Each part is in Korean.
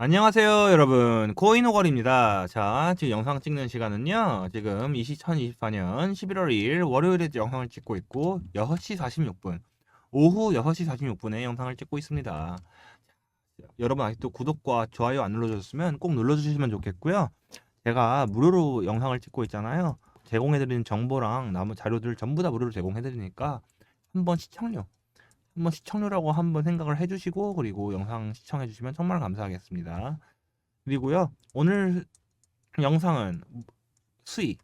안녕하세요 여러분. 코인호걸입니다. 자 지금 영상 찍는 시간은요 지금 2024년 11월 2일 월요일에 영상을 찍고 있고 6시 46분 오후 6시 46분에 영상을 찍고 있습니다. 여러분 아직도 구독과 좋아요 안 눌러주셨으면 꼭 눌러주시면 좋겠고요. 제가 무료로 영상을 찍고 있잖아요. 제공해드리는 정보랑 나머지 자료들 전부 다 무료로 제공해드리니까 한번 시청료 한번 시청료라고 한번 생각을 해주시고 그리고 영상 시청해주시면 정말 감사하겠습니다. 그리고요 오늘 영상은 수익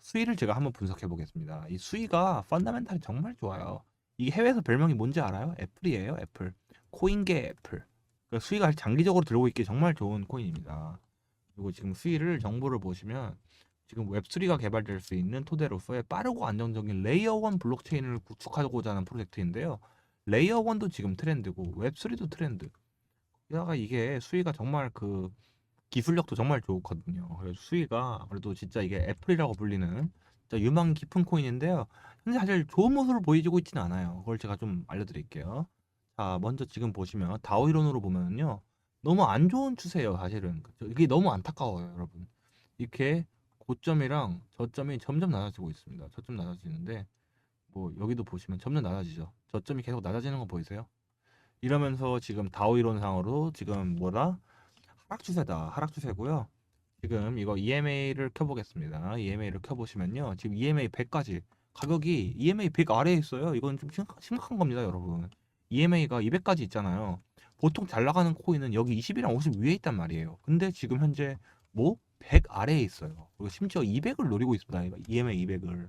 수위를 제가 한번 분석해 보겠습니다. 이 수위가 펀더멘탈이 정말 좋아요. 이게 해외에서 별명이 뭔지 알아요? 애플이에요. 애플 코인계 애플. 그러니까 수위가 장기적으로 들고 있기 정말 좋은 코인입니다. 그리고 지금 수위를 정보를 보시면 지금 웹3가 개발될 수 있는 토대로서의 빠르고 안정적인 레이어 1 블록체인을 구축하고자 하는 프로젝트인데요. 레이어 1도 지금 트렌드고 웹3도 트렌드. 게다가 이게 수위가 정말 그 기술력도 정말 좋거든요. 그래서 수위가 그래도 진짜 이게 애플이라고 불리는 진짜 유망 깊은 코인인데요. 현재 사실 좋은 모습을 보여주고 있지는 않아요. 그걸 제가 좀 알려드릴게요. 자, 먼저 지금 보시면 다오 이론으로 보면요. 너무 안 좋은 추세예요, 사실은. 이게 너무 안타까워요, 여러분. 이렇게 고점이랑 저점이 점점 낮아지고 있습니다. 저점 낮아지는데 뭐 여기도 보시면 점점 낮아지죠. 저점이 계속 낮아지는 거 보이세요? 이러면서 지금 다오 이론상으로 지금 뭐다? 하락 추세다. 하락 추세고요. 지금 이거 EMA를 켜보겠습니다. EMA를 켜보시면요. 지금 EMA 100까지 가격이 EMA 100 아래에 있어요. 이건 좀 심각, 심각한 겁니다, 여러분. EMA가 200까지 있잖아요. 보통 잘 나가는 코인은 여기 20이랑 50 위에 있단 말이에요. 근데 지금 현재 뭐 100 아래에 있어요. 그리고 심지어 200을 노리고 있습니다. EMA 200을.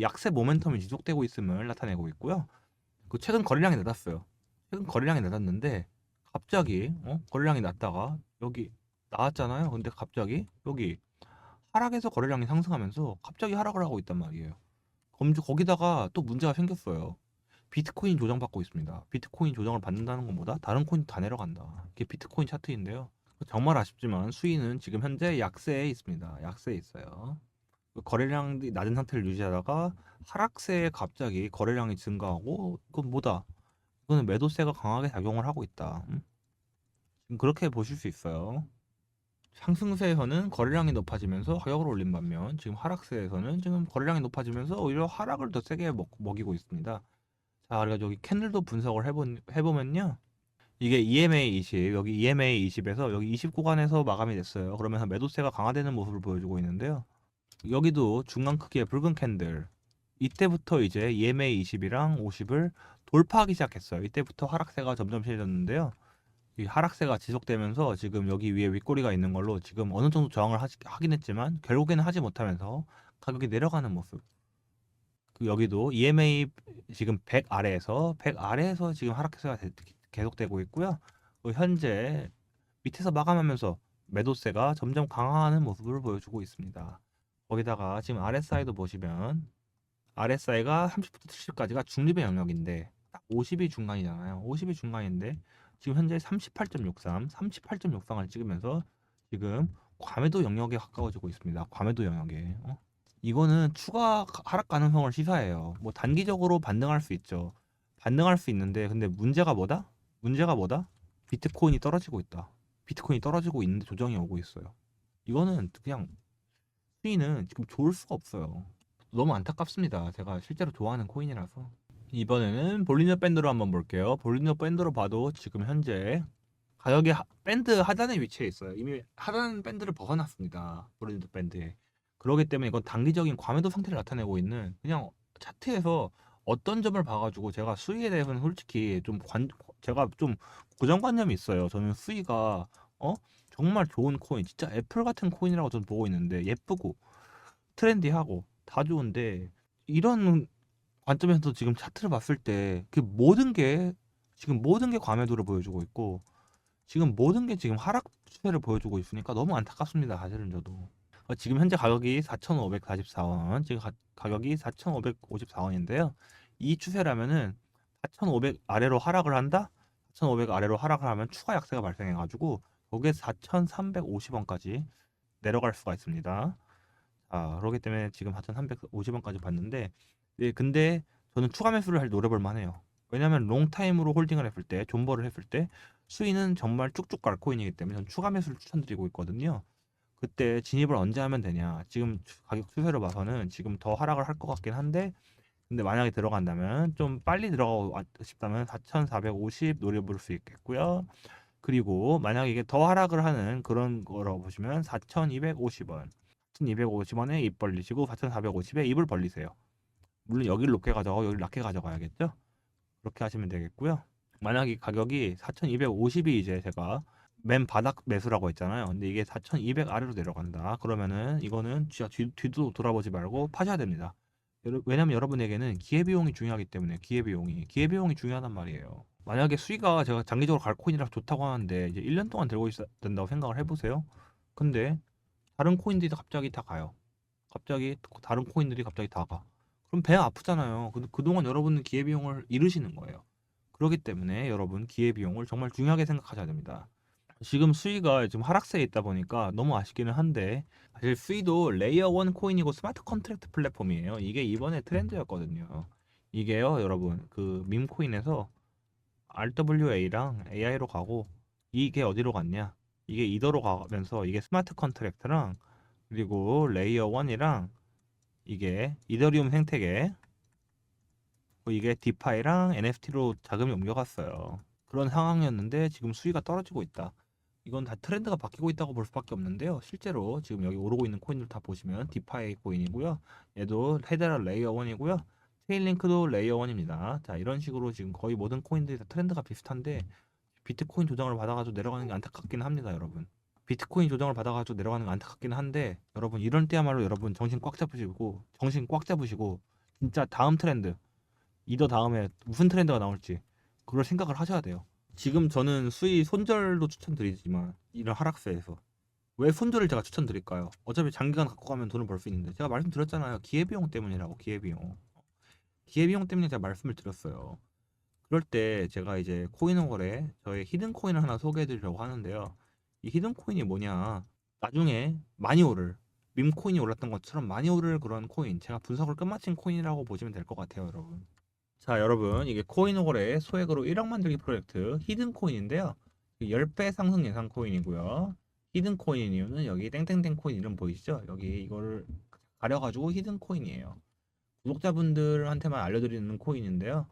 약세 모멘텀이 지속되고 있음을 나타내고 있고요. 그 최근 거래량이 낮았어요. 최근 거래량이 낮았는데 갑자기 어? 거래량이 낮다가 여기 나왔잖아요. 근데 갑자기 여기 하락해서 거래량이 상승하면서 갑자기 하락을 하고 있단 말이에요. 검주 거기다가 또 문제가 생겼어요. 비트코인 조정받고 있습니다. 비트코인 조정을 받는다는 것보다 다른 코인 다 내려간다. 이게 비트코인 차트인데요. 정말 아쉽지만 수위는 지금 현재 약세에 있습니다. 약세에 있어요. 거래량이 낮은 상태를 유지하다가 하락세에 갑자기 거래량이 증가하고 그건 뭐다? 이거는 매도세가 강하게 작용을 하고 있다. 음? 지금 그렇게 보실 수 있어요. 상승세에서는 거래량이 높아지면서 가격을 올린 반면 지금 하락세에서는 지금 거래량이 높아지면서 오히려 하락을 더 세게 먹, 먹이고 있습니다. 자, 그래서 여기 캔들도 분석을 해보, 해보면요. 이게 EMA 20, 여기 EMA 20에서 여기 20 구간에서 마감이 됐어요. 그러면서 매도세가 강화되는 모습을 보여주고 있는데요. 여기도 중간 크기의 붉은 캔들 이때부터 이제 EMA 20이랑 50을 돌파하기 시작했어요. 이때부터 하락세가 점점 심해졌는데요. 이 하락세가 지속되면서 지금 여기 위에 윗꼬리가 있는 걸로 지금 어느 정도 저항을 하지, 하긴 했지만 결국에는 하지 못하면서 가격이 내려가는 모습. 그 여기도 EMA 지금 100 아래에서 100 아래에서 지금 하락세가 되- 계속되고 있고요. 그 현재 밑에서 마감하면서 매도세가 점점 강화하는 모습을 보여주고 있습니다. 거기다가 지금 RSI도 보시면 RSI가 30부터 70까지가 중립의 영역인데 딱 50이 중간이잖아요. 50이 중간인데 지금 현재 38.63, 38.63을 찍으면서 지금 과매도 영역에 가까워지고 있습니다. 과매도 영역에. 어? 이거는 추가 하락 가능성을 시사해요. 뭐 단기적으로 반등할 수 있죠. 반등할 수 있는데 근데 문제가 뭐다? 문제가 뭐다? 비트코인이 떨어지고 있다. 비트코인이 떨어지고 있는데 조정이 오고 있어요. 이거는 그냥 수위는 지금 좋을 수가 없어요. 너무 안타깝습니다. 제가 실제로 좋아하는 코인이라서. 이번에는 볼리너 밴드로 한번 볼게요. 볼리너 밴드로 봐도 지금 현재 가격이 하- 밴드 하단에 위치해 있어요. 이미 하단 밴드를 벗어났습니다. 볼리너 밴드에. 그렇기 때문에 이건 단기적인 과매도 상태를 나타내고 있는 그냥 차트에서 어떤 점을 봐가지고 제가 수위에 대해서는 솔직히 좀 관, 제가 좀 고정관념이 있어요. 저는 수위가 어 정말 좋은 코인, 진짜 애플 같은 코인이라고 저는 보고 있는데 예쁘고 트렌디하고 다 좋은데 이런 관점에서 지금 차트를 봤을 때 그 모든 게 지금 모든 게 과매도를 보여주고 있고 지금 모든 게 지금 하락 추세를 보여주고 있으니까 너무 안타깝습니다. 사실은 저도 어, 지금 현재 가격이 4,544원, 지금 가, 가격이 4,554원인데요. 이 추세라면은 4,500 아래로 하락을 한다? 4,500 아래로 하락을 하면 추가 약세가 발생해가지고 거기에 4,350원까지 내려갈 수가 있습니다. 자, 그렇기 때문에 지금 4,350원까지 봤는데, 예, 근데 저는 추가 매수를 할 노려볼 만해요. 왜냐면 롱타임으로 홀딩을 했을 때, 존버를 했을 때 수위는 정말 쭉쭉 갈 코인이기 때문에 전 추가 매수를 추천드리고 있거든요. 그때 진입을 언제 하면 되냐? 지금 추- 가격 추세를 봐서는 지금 더 하락을 할 것 같긴 한데 근데 만약에 들어간다면 좀 빨리 들어가고 왔- 싶다면 4,450 노려볼 수 있겠고요. 그리고 만약에 이게 더 하락을 하는 그런 거라고 보시면 4,250원, 4,250원에 입 벌리시고 4,450에 입을 벌리세요. 물론 여기를 높게 가져가고 여기를 낮게 가져가야겠죠. 그렇게 하시면 되겠고요. 만약에 가격이 4,250이 이제 제가 맨 바닥 매수라고 했잖아요. 근데 이게 4,200 아래로 내려간다. 그러면은 이거는 뒤, 뒤도 돌아보지 말고 파셔야 됩니다. 왜냐면 여러분에게는 기회비용이 중요하기 때문에 기회비용이 기회비용이 중요하단 말이에요. 만약에 수익가 제가 장기적으로 갈 코인이라 좋다고 하는데 이제 1년 동안 들고 있어야 된다고 생각을 해보세요. 근데 다른 코인들이 갑자기 다 가요. 갑자기 다른 코인들이 갑자기 다 가. 그럼 배 아프잖아요. 그, 그동안 여러분은 기회비용을 잃으시는 거예요. 그렇기 때문에 여러분 기회비용을 정말 중요하게 생각하셔야 됩니다. 지금 수위가 지금 하락세에 있다 보니까 너무 아쉽기는 한데 사실 수위도 레이어 1 코인이고 스마트 컨트랙트 플랫폼이에요. 이게 이번에 트렌드였거든요. 이게요, 여러분 그 밈 코인에서 RWA랑 AI로 가고 이게 어디로 갔냐? 이게 이더로 가면서 이게 스마트 컨트랙트랑 그리고 레이어 1이랑 이게 이더리움 생태계 뭐 이게 디파이랑 NFT로 자금이 옮겨갔어요. 그런 상황이었는데 지금 수위가 떨어지고 있다. 이건 다 트렌드가 바뀌고 있다고 볼 수밖에 없는데요. 실제로 지금 여기 오르고 있는 코인들 다 보시면 디파이 코인이고요. 얘도 헤데라 레이어 1이고요. 체인링크도 레이어 1입니다. 자, 이런 식으로 지금 거의 모든 코인들이 다 트렌드가 비슷한데 비트코인 조정을 받아가지고 내려가는 게 안타깝긴 합니다, 여러분. 비트코인 조정을 받아가지고 내려가는 게 안타깝긴 한데 여러분 이런 때야말로 여러분 정신 꽉 잡으시고 정신 꽉 잡으시고 진짜 다음 트렌드 이더 다음에 무슨 트렌드가 나올지 그걸 생각을 하셔야 돼요. 지금 저는 수위 손절도 추천드리지만 이런 하락세에서 왜 손절을 제가 추천드릴까요? 어차피 장기간 갖고 가면 돈을 벌 수 있는데 제가 말씀드렸잖아요. 기회비용 때문이라고 기회비용. 기회비용 때문에 제가 말씀을 드렸어요. 그럴 때 제가 이제 코인 거래 저의 히든 코인을 하나 소개해 드리려고 하는데요. 이 히든 코인이 뭐냐? 나중에 많이 오를 밈 코인이 올랐던 것처럼 많이 오를 그런 코인 제가 분석을 끝마친 코인이라고 보시면 될 것 같아요, 여러분. 자, 여러분, 이게 코인오거래 소액으로 1억 만들기 프로젝트 히든 코인인데요. 10배 상승 예상 코인이고요. 히든 코인인 이유는 여기 땡땡땡 코인 이름 보이시죠? 여기 이거를 가려가지고 히든 코인이에요. 구독자분들한테만 알려드리는 코인인데요.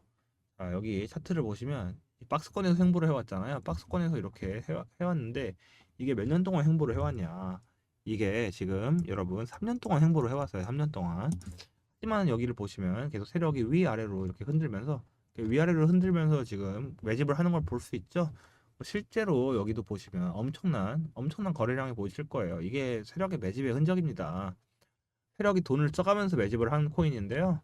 자, 여기 차트를 보시면 이 박스권에서 행보를 해왔잖아요. 박스권에서 이렇게 해, 해왔는데 이게 몇 년 동안 행보를 해왔냐? 이게 지금 여러분 3년 동안 행보를 해왔어요. 3년 동안. 하지만 여기를 보시면 계속 세력이 위아래로 이렇게 흔들면서 위아래로 흔들면서 지금 매집을 하는 걸 볼 수 있죠. 실제로 여기도 보시면 엄청난 엄청난 거래량이 보이실 거예요. 이게 세력의 매집의 흔적입니다. 세력이 돈을 써가면서 매집을 한 코인인데요.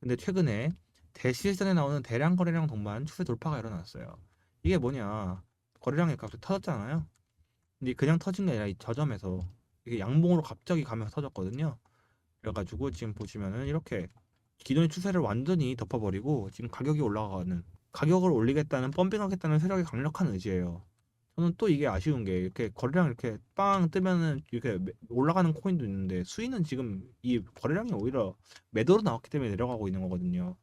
근데 최근에 대시일전에 나오는 대량 거래량 동반 추세 돌파가 일어났어요. 이게 뭐냐? 거래량이 갑자기 터졌잖아요. 근데 그냥 터진 게 아니라 이 저점에서 이게 양봉으로 갑자기 가면서 터졌거든요. 그래가지고 지금 보시면은 이렇게 기존의 추세를 완전히 덮어버리고 지금 가격이 올라가는 가격을 올리겠다는 펌핑하겠다는 세력의 강력한 의지예요. 저는 또 이게 아쉬운 게 이렇게 거래량 이렇게 빵 뜨면은 이렇게 매- 올라가는 코인도 있는데 수위는 지금 이 거래량이 오히려 매도로 나왔기 때문에 내려가고 있는 거거든요.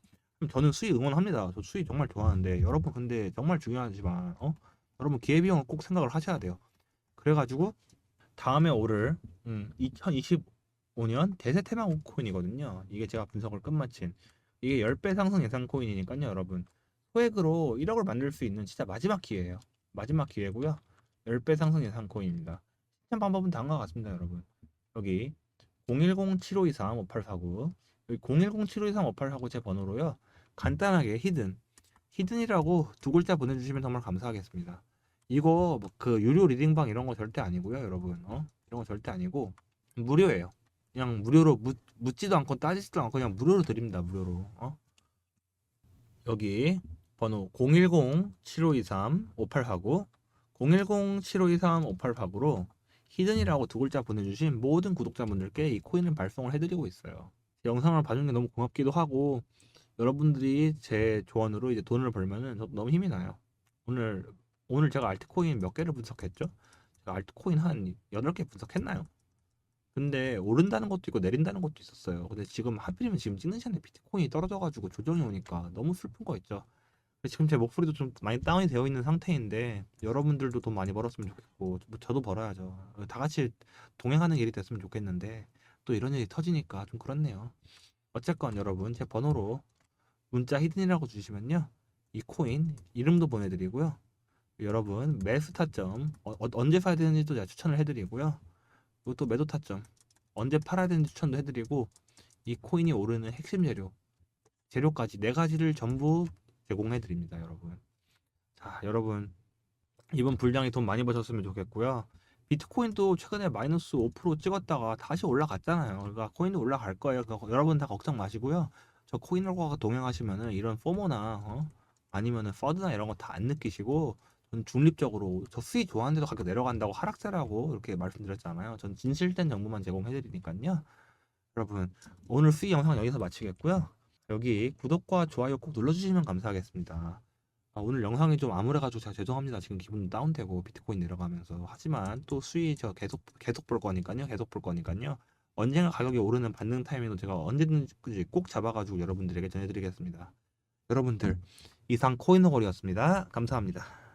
저는 수위 응원합니다. 저 수위 정말 좋아하는데 여러분 근데 정말 중요하지만 어 여러분 기회비용을 꼭 생각을 하셔야 돼요. 그래가지고 다음에 오를 음, 2025년 대세 테마 코인이거든요. 이게 제가 분석을 끝마친 이게 10배 상승 예상 코인이니까요, 여러분. 소액으로 1억을 만들 수 있는 진짜 마지막 기회예요. 마지막 기회고요. 10배 상승 예상 코인입니다. 신청 방법은 다음과 같습니다, 여러분. 여기 010-7523-5849 여기 010-7523-5849 제 번호로요. 간단하게 히든 히든이라고 두 글자 보내주시면 정말 감사하겠습니다. 이거 뭐 그 유료 리딩방 이런 거 절대 아니고요, 여러분. 어? 이런 거 절대 아니고 무료예요. 그냥 무료로 묻, 묻지도 않고 따지지도 않고 그냥 무료로 드립니다. 무료로. 어? 여기 번호 010-7523-5849 010-7523-5849로 히든이라고 두 글자 보내주신 모든 구독자분들께 이 코인을 발송을 해드리고 있어요. 영상을 봐준 게 너무 고맙기도 하고 여러분들이 제 조언으로 이제 돈을 벌면은 너무 힘이 나요. 오늘 오늘 제가 알트코인 몇 개를 분석했죠? 제가 알트코인 한 8개 분석했나요? 근데 오른다는 것도 있고 내린다는 것도 있었어요. 근데 지금 하필이면 지금 찍는 시간에 비트코인이 떨어져가지고 조정이 오니까 너무 슬픈 거 있죠. 지금 제 목소리도 좀 많이 다운이 되어 있는 상태인데 여러분들도 돈 많이 벌었으면 좋겠고 뭐 저도 벌어야죠. 다 같이 동행하는 일이 됐으면 좋겠는데 또 이런 일이 터지니까 좀 그렇네요. 어쨌건 여러분 제 번호로 문자 히든이라고 주시면요 이 코인 이름도 보내드리고요 여러분 매수 타점 어, 어- 언제 사야 되는지도 제가 추천을 해드리고요 그리고 또 매도 타점 언제 팔아야 되는지 추천도 해드리고 이 코인이 오르는 핵심 재료 재료까지 네 가지를 전부 제공해 드립니다, 여러분. 자, 여러분 이번 불량이 돈 많이 버셨으면 좋겠고요. 비트코인도 최근에 마이너스 5% 찍었다가 다시 올라갔잖아요. 그러니까 코인도 올라갈 거예요. 그러니까 여러분 다 걱정 마시고요. 저 코인과 동행하시면은 이런 포모나 어? 아니면은 퍼드나 이런 거 다 안 느끼시고 전 중립적으로 저 수익 좋아하는데도 가격 내려간다고 하락세라고 이렇게 말씀드렸잖아요. 전 진실된 정보만 제공해 드리니까요. 여러분 오늘 수익 영상 여기서 마치겠고요. 여기 구독과 좋아요 꼭 눌러주시면 감사하겠습니다. 아, 오늘 영상이 좀 암울해가지고 제가 죄송합니다. 지금 기분 다운되고 비트코인 내려가면서 하지만 또 수익 저 계속 계속 볼 거니까요. 계속 볼 거니까요. 언젠가 가격이 오르는 반등 타이밍도 제가 언제든지 꼭 잡아가지고 여러분들에게 전해드리겠습니다. 여러분들 이상 코인호걸이었습니다. 감사합니다.